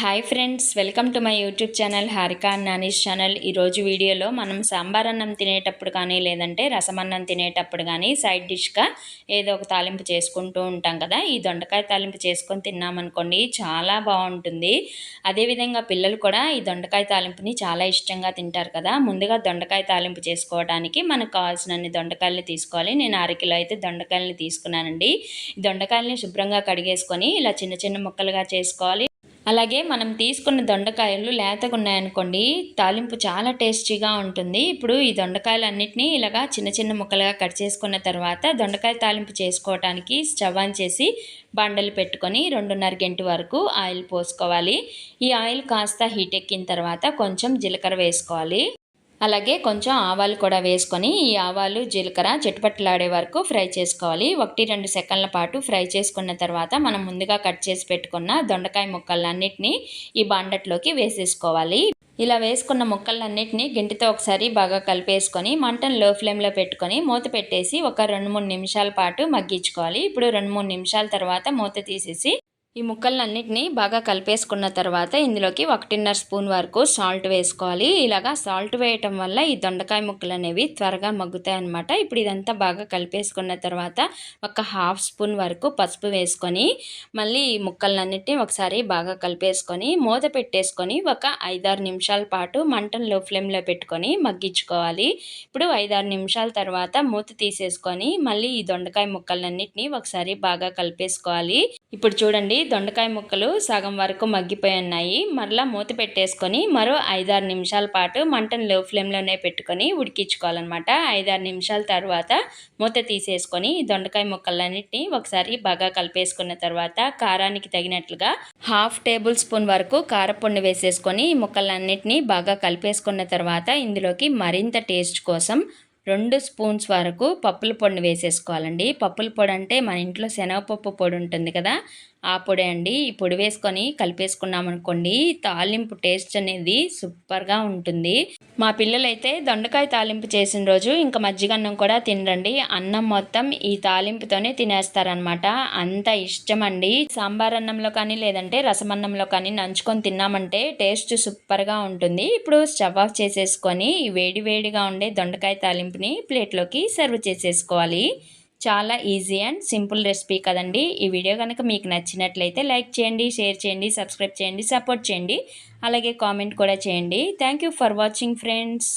Hi friends welcome to my YouTube channel Harika Nani's channel. ఈరోజు వీడియోలో మనం సాంబార్ అన్నం తినేటప్పుడు కానీ లేదంటే రసమన్నం తినేటప్పుడు కానీ సైడ్ డిష్గా ఏదో ఒక తాలింపు చేసుకుంటూ ఉంటాం కదా. ఈ దొండకాయ తాలింపు చేసుకొని తిన్నామనుకోండి చాలా బాగుంటుంది. అదేవిధంగా పిల్లలు కూడా ఈ దొండకాయ తాలింపుని చాలా ఇష్టంగా తింటారు కదా. ముందుగా దొండకాయ తాలింపు చేసుకోవడానికి మనకు కావాల్సినన్ని దొండకాయలు తీసుకోవాలి. నేను అరకిలో అయితే దొండకాయలని తీసుకున్నానండి. దొండకాయలని శుభ్రంగా కడిగేసుకొని ఇలా చిన్న చిన్న ముక్కలుగా చేసుకోవాలి. అలాగే మనం తీసుకున్న దొండకాయలు లేతగా ఉన్నాయనుకోండి తాలింపు చాలా టేస్టీగా ఉంటుంది. ఇప్పుడు ఈ దొండకాయలు అన్నిటినీ ఇలాగా చిన్న చిన్న ముక్కలుగా కట్ చేసుకున్న తర్వాత దొండకాయ తాలింపు చేసుకోవడానికి స్టవ్ ఆన్ చేసి బండలు పెట్టుకొని రెండున్నర గంట వరకు ఆయిల్ పోసుకోవాలి. ఈ ఆయిల్ కాస్త హీట్ ఎక్కిన తర్వాత కొంచెం జీలకర్ర వేసుకోవాలి. అలాగే కొంచెం ఆవాలు కూడా వేసుకొని ఈ ఆవాలు జీలకర్ర చిట్టుపట్లాడే వరకు ఫ్రై చేసుకోవాలి. ఒకటి రెండు సెకండ్ల పాటు ఫ్రై చేసుకున్న తర్వాత మనం ముందుగా కట్ చేసి పెట్టుకున్న దొండకాయ ముక్కలన్నిటినీ ఈ బాండట్లోకి వేసేసుకోవాలి. ఇలా వేసుకున్న ముక్కలన్నిటినీ గింటితో ఒకసారి బాగా కలిపేసుకొని మంటను లో ఫ్లేమ్లో పెట్టుకొని మూత పెట్టేసి ఒక రెండు మూడు నిమిషాల పాటు మగ్గించుకోవాలి. ఇప్పుడు రెండు మూడు నిమిషాల తర్వాత మూత తీసేసి ఈ ముక్కలన్నింటినీ బాగా కలిపేసుకున్న తర్వాత ఇందులోకి ఒకటిన్నర స్పూన్ వరకు సాల్ట్ వేసుకోవాలి. ఇలాగా సాల్ట్ వేయటం వల్ల ఈ దొండకాయ ముక్కలు అనేవి త్వరగా మగ్గుతాయి అనమాట ఇప్పుడు ఇదంతా బాగా కలిపేసుకున్న తర్వాత ఒక హాఫ్ స్పూన్ వరకు పసుపు వేసుకొని మళ్ళీ ఈ ముక్కలన్నింటినీ ఒకసారి బాగా కలిపేసుకొని మూత పెట్టేసుకొని ఒక ఐదారు నిమిషాల పాటు మంటను లో ఫ్లేమ్లో పెట్టుకొని మగ్గించుకోవాలి. ఇప్పుడు ఐదారు నిమిషాల తర్వాత మూత తీసేసుకొని మళ్ళీ ఈ దొండకాయ ముక్కలన్నింటినీ ఒకసారి బాగా కలిపేసుకోవాలి. ఇప్పుడు చూడండి దొండకాయ ముక్కలు సగం వరకు మగ్గిపోయి ఉన్నాయి. మరలా మూత పెట్టేసుకొని మరో ఐదారు నిమిషాల పాటు మంటను లో ఫ్లేమ్లోనే పెట్టుకొని ఉడికించుకోవాలన్నమాట. ఐదారు నిమిషాల తర్వాత మూత తీసేసుకొని దొండకాయ ముక్కలన్నింటినీ ఒకసారి బాగా కలిపేసుకున్న తర్వాత కారానికి తగినట్లుగా హాఫ్ టేబుల్ స్పూన్ వరకు కారపొండి వేసేసుకొని ముక్కలన్నిటిని బాగా కలిపేసుకున్న తర్వాత ఇందులోకి మరింత టేస్ట్ కోసం రెండు స్పూన్స్ వరకు పప్పుల పొడిని వేసేసుకోవాలండి. పప్పుల పొడి అంటే మన ఇంట్లో శనగపప్పు పొడి ఉంటుంది కదా ఆ పొడి అండి. ఈ పొడి వేసుకొని కలిపేసుకున్నాం అనుకోండి తాలింపు టేస్ట్ అనేది సూపర్గా ఉంటుంది. మా పిల్లలైతే దొండకాయ తాలింపు చేసిన రోజు ఇంకా మజ్జిగన్నం కూడా తినరండి. అన్నం మొత్తం ఈ తాలింపుతోనే తినేస్తారనమాట అంత ఇష్టం అండి సాంబార్ అన్నంలో కానీ లేదంటే రసమన్నంలో కానీ నంచుకొని తిన్నామంటే టేస్ట్ సూపర్గా ఉంటుంది. ఇప్పుడు స్టవ్ ఆఫ్ చేసేసుకొని వేడి వేడిగా ఉండే దొండకాయ తాలింపుని ప్లేట్లోకి సర్వ్ చేసేసుకోవాలి. చాలా ఈజీ అండ్ సింపుల్ రెసిపీ కదండి. ఈ వీడియో కనుక మీకు నచ్చినట్లయితే లైక్ చేయండి షేర్ చేయండి సబ్స్క్రైబ్ చేయండి సపోర్ట్ చేయండి. అలాగే కామెంట్ కూడా చేయండి. Thank for watching friends